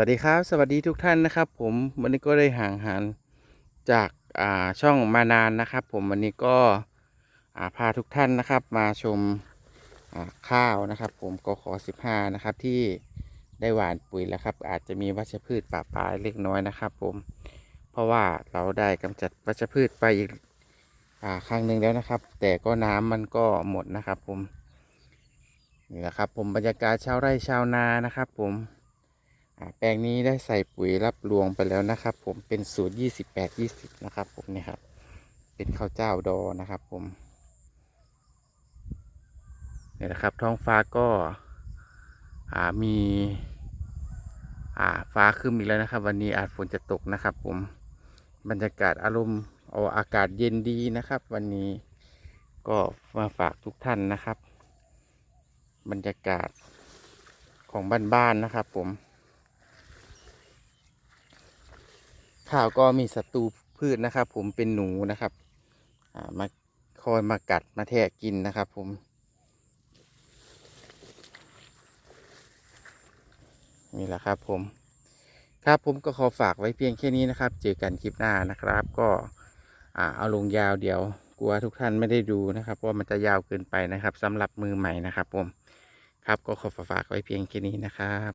วัสดีครับ สวัสดีทุกท่านนะครับ ผมวันนี้ก็ได้ห่างหานจากอ่าช่องมานานนะครับ ผมวันนี้ก็าพาทุกท่านนะครับ มาชมาข้าวนะครับ ผมกขอ15 นะครับ ที่ได้หว่านปุ๋ยแล้วครับ อาจจะมีวัชพืชป่าปลายเล็กน้อยนะครับ ผมเพราะว่าเราได้กำจัดวัชพืชไปอีกอ่าครั้งหนึ่งแล้วนะครับ แต่ก็น้ำมันก็หมดนะครับ ผมนี่แหละครับ ผมบรรยากาศชาวไร่ชาวนานะครับ ผม แปลงนี้ได้ใส่ปุ๋ยรับรวงไปแล้วนะครับ ผมเป็นสูตร 28 20 นะครับ ผมเนี่ยครับ เป็นข้าวเจ้าดอนะครับ ผมเนี่ยนะครับ ท้องฟ้าก็อ่มีอ่าฟ้าขึ้นอีกแล้วนะครับ วันนี้อาจฝนจะตกนะครับ ผมบรรยากาศอารมณ์เอาอากาศเย็นดีนะครับ วันนี้ก็มาฝากทุกท่านนะครับ บรรยากาศของบ้านๆนะครับ ผม ข้าวก็มีศัตรูพืชนะครับ ผมเป็นหนูนะครับมาคอยมากัดมาแทะกินนะครับ ผมนี่แหละครับ ผมครับผมก็ขอฝากไว้เพียงแค่นี้นะครับ เจอกันคลิปหน้านะครับ ก็เอาลงยาวเดี๋ยวกลัวทุกท่านไม่ได้ดูนะครับว่ามันจะยาวเกินไปนะครับสำหรับมือใหม่นะครับ ผม ครับก็ขอฝากไว้เพียงแค่นี้นะครับ